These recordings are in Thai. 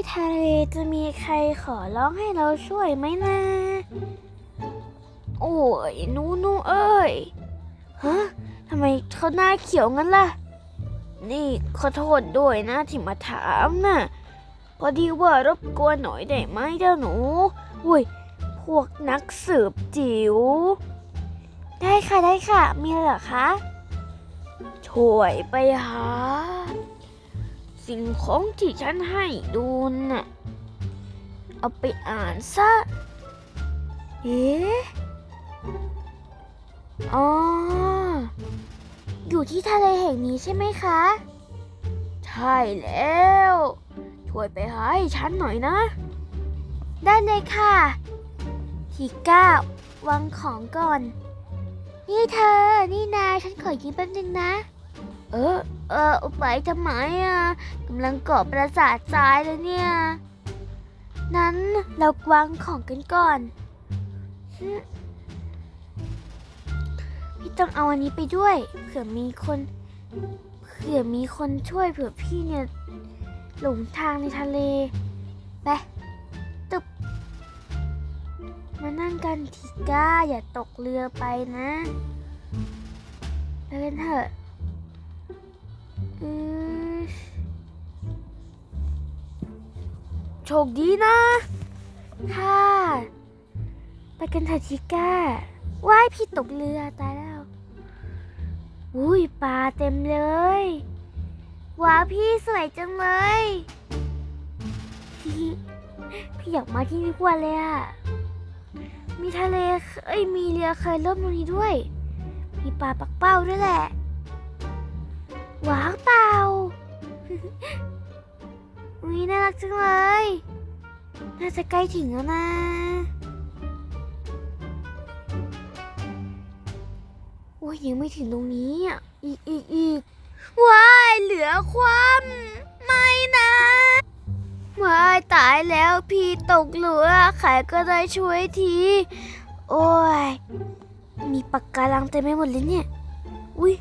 ที่ทะเลจะมีใครขอร้องให้เราช่วยไหมนะ โอ้ยนูนูเอ้ย ฮะทำไมเขาหน้าเขียวงั้นล่ะ นี่ขอโทษด้วยนะที่มาถามนะ่ะ พอดีว่ารบกวนหน่อยได้ไหมเจ้าหนูอุ้ย พวกนักสืบจิ๋ว ได้ค่ะได้ค่ะ มีอะไรเหรอคะ ช่วยไปหา สิ่งของที่ฉันให้ดูน่ะ เอาไปอ่านซะ เอ๊ะอ๋อ อยู่ที่ทะเลแห่งนี้ใช่ไหมคะ ใช่แล้ว ช่วยไปหาให้ฉันหน่อยนะ ได้เลยค่ะ ทีก้าวางของก่อน นี่เธอ นี่นายฉันขอยืมแป๊บนึงนะ เออ เออไปทำไมอะกำลังเกาะประสาททรายเลยเนี่ย นั้นเราวางของกันก่อน พี่ต้องเอาอันนี้ไปด้วย เผื่อมีคนเผื่อมีคนช่วยเผื่อพี่เนี่ย หลงทางในทะเล ไปตึบมานั่งกันทีก้าอย่าตกเรือไปนะไปกันเถอะ โชคดีนะ ค่ะ ไปกันเถอะทีก้าว่ายพี่ตกเรือตายแล้ว อุ้ยปลาเต็มเลย ว้าวพี่สวยจังเลยพี่พี่อยากมาที่นี่กว่าเลยอะมีทะเล เอ้ย มีเรือเคยล่มตรงนี้ด้วย มีปลาปักเป้าด้วยแหละ ว้าวเต่าอุ้ยน่ารักจังเลย น่าจะใกล้ถึงแล้วนะ โอ้ยยังไม่ถึงตรงนี้อะ อีกอีกอีกว้ายเหลือความไม่นะว้ายตายแล้วพี่ตกเรือใครก็ได้ช่วยที โอ้ย มีปากการังเต็มไปหมดเลยเนี่ย อุ้ย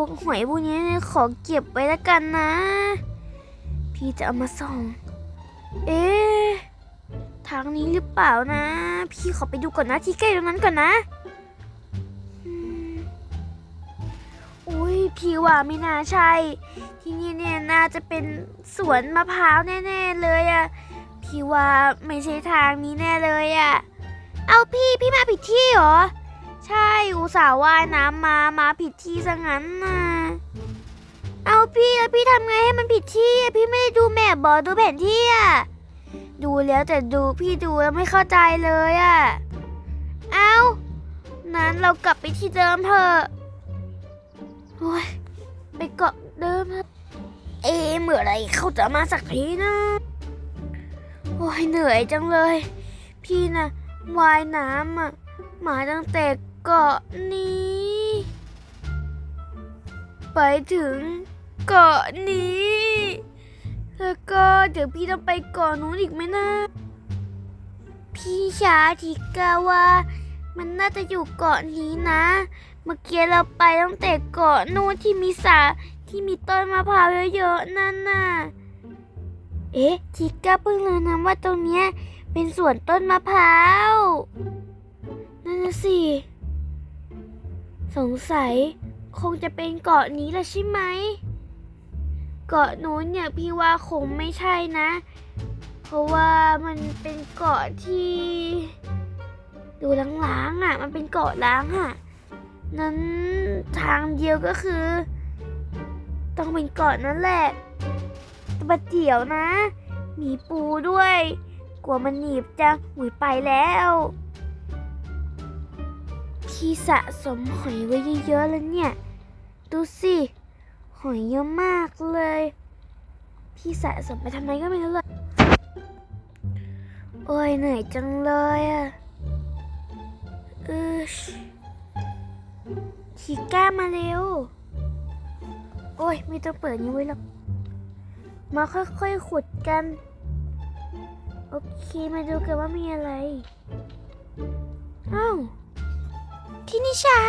พวกหอยพวกนี้ขอเก็บไว้แล้วกันนะ พี่จะเอามาส่อง เอ๊ะทางนี้หรือเปล่านะ พี่ขอไปดูก่อนนะที่ใกล้ตรงนั้นก่อนนะอุ้ยพี่ว่าไม่น่าใช่ ที่นี่เนี่ยน่าจะเป็นสวนมะพร้าวแน่ ๆ เลยอะพี่ว่าไม่ใช่ทางนี้แน่เลยอะเอาพี่พี่มาผิดที่เหรอ ใช่อุตส่าห์ว่ายน้ำมามาผิดที่ซะงั้นนะเอาพี่แล้วพี่ทำไงให้มันผิดที่พี่ไม่ได้ดูแมพบอดูแผนที่อะดูแล้วแต่ดูพี่ดูแล้วไม่เข้าใจเลยอะเอานั้นเรากลับไปที่เดิมเถอะโอ้ยไปเกาะเดิมครับเอเมื่อไรเขาจะมาสักทีนะโอ้ยเหนื่อยจังเลย พี่นะว่ายน้ำอะมาตั้งแต่ เกาะนี้ ไปถึงเกาะนี้ แล้วก็เดี๋ยวพี่ต้องไปเกาะนู้นอีกไหมนะ พี่ชาทิกาว่ามันน่าจะอยู่เกาะนี้นะ เมื่อกี้เราไปตั้งแต่เกาะนู้นที่มีสาที่มีต้นมะพร้าวเยอะๆนั่นน่ะ เอ๊ะทิก้าเพิ่งรู้นะว่าตรงเนี้ยเป็นสวนต้นมะพร้าว นั่นสิ สงสัยคงจะเป็นเกาะนี้แหละใช่ไหม เกาะนู้นเนี่ยพี่ว่าคงไม่ใช่นะ เพราะว่ามันเป็นเกาะที่ ดูล้างๆอะ มันเป็นเกาะล้างอะ นั้นทางเดียวก็คือ ต้องเป็นเกาะนั่นแหละแตบัดเดี๋ยวนะ มีปูด้วย กลัวมันหนีบจังหุยไปแล้ว พี่สะสมหอยไว้เยอะๆแล้วเนี่ย ดูสิ หอยเยอะมากเลยพี่สะสมไปทำไมก็ไม่รู้เลย โอ้ยเหนื่อยจังเลยอะเออชิก้ามาเร็ว โอ้ยไม่ต้องเปิดนี้ไว้หรอก มาค่อยๆขุดกัน โอเค มาดูกันว่ามีอะไร อ้าว ที่นิชา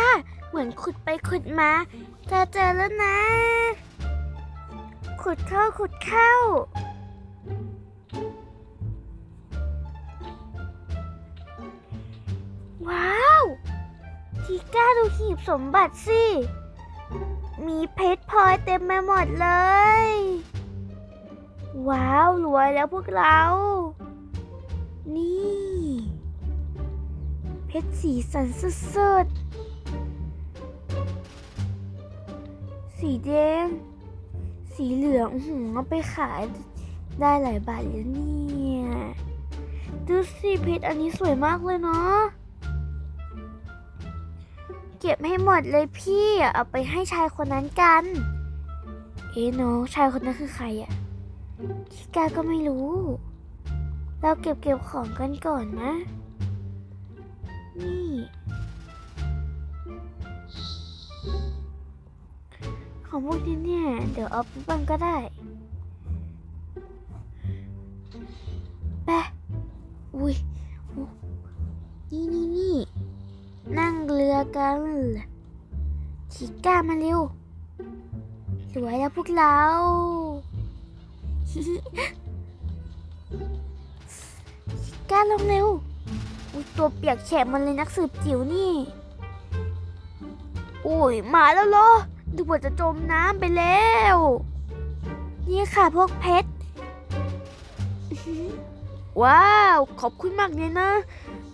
เหมือนขุดไปขุดมาเธอเจอแล้วนะ ขุดเข้าขุดเข้า ว้าวทีก้าดูหีบสมบัติสิ มีเพชรพลอยเต็มไปหมดเลย ว้าว รวยแล้วพวกเรา นี่ เพชรสีสันสุดๆสีแดง สีเหลืองอื้อหืเอาไปขายได้หลายบาทเลยเนี่ย ดูสิเพชรอันนี้สวยมากเลยเนาะ เก็บให้หมดเลยพี่เอาไปให้ชายคนนั้นกัน เอ๊ะน้องชายคนนั้นคือใครอะชิกาก็ไม่รู้ เราเก็บเก็บของกันก่อนนะ นี่ ของพวกนี้เนี่ย เดี๋ยวเอาไปบ้างก็ได้ไปอุ้ยนี่นี่นี่ นั่งเรือกันชิก้ามาเร็ว สวยแล้วพวกเราก้าลงเร็ว อุ้ยตัวเปียกแฉะมันเลยนักสืบจิ๋วนี่โอ้ยมาแล้วเหรอดูว่าจะจมน้ำไปแล้ว นี่ค่ะพวกเพชร ว้าว ขอบคุณมากเลยนะ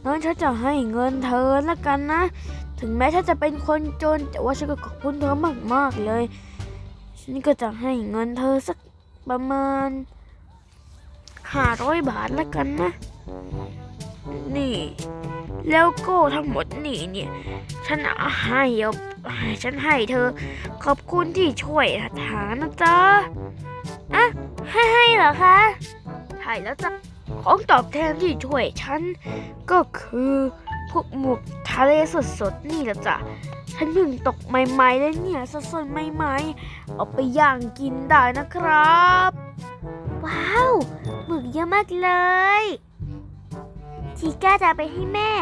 น้องฉันจะให้เงินเธอละกันนะ ถึงแม้ฉันจะเป็นคนจน แต่ว่าฉันก็ขอบคุณเธอมากๆเลย ฉันก็จะให้เงินเธอสักประมาณห้าร้อยบาทละกันนะ นี่ แล้วก็ทั้งหมดนี่เนี่ย ฉันให้เอาฉันให้เธอ ขอบคุณที่ช่วยหานะจ๊ะอะให้ให้เหรอคะใช่แล้วจ้ะของตอบแทนที่ช่วยฉัน ก็คือพวกหมวกทะเลสดๆนี่แหละจ้ะฉันเพิ่งตกใหม่ๆเลยเนี่ยสดๆใหม่ๆเอาไปย่างกินได้นะครับ ว้าวหมึกเยอะมากเลย ทีก้าจะเอาไปให้แม่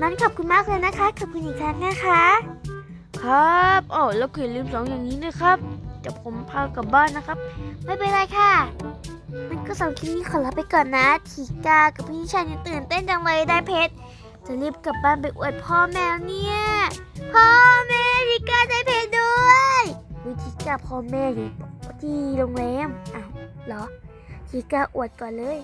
นั้นขอบคุณมากเลยนะคะ ขอบคุณอีกครั้งนะคะ ครับอ๋อแล้วก็อย่าลืมสองอย่างนี้นะครับเดี๋ยวผมพากลับบ้านนะครับ ไม่เป็นไรค่ะ มันก็สำหรับคลิปนี้ขอลาไปก่อนนะ ทีกากับพี่ชายยังตื่นเต้นจังเลยได้เพชร จะรีบกลับบ้านไปอวดพ่อแม่แล้วเนี่ย พ่อแม่ทีกาได้เพชรด้วยวิทีกาพ่อแม่อยู่ที่โรงแรมอ้าวเหรอทีกาอวดก่อนเลย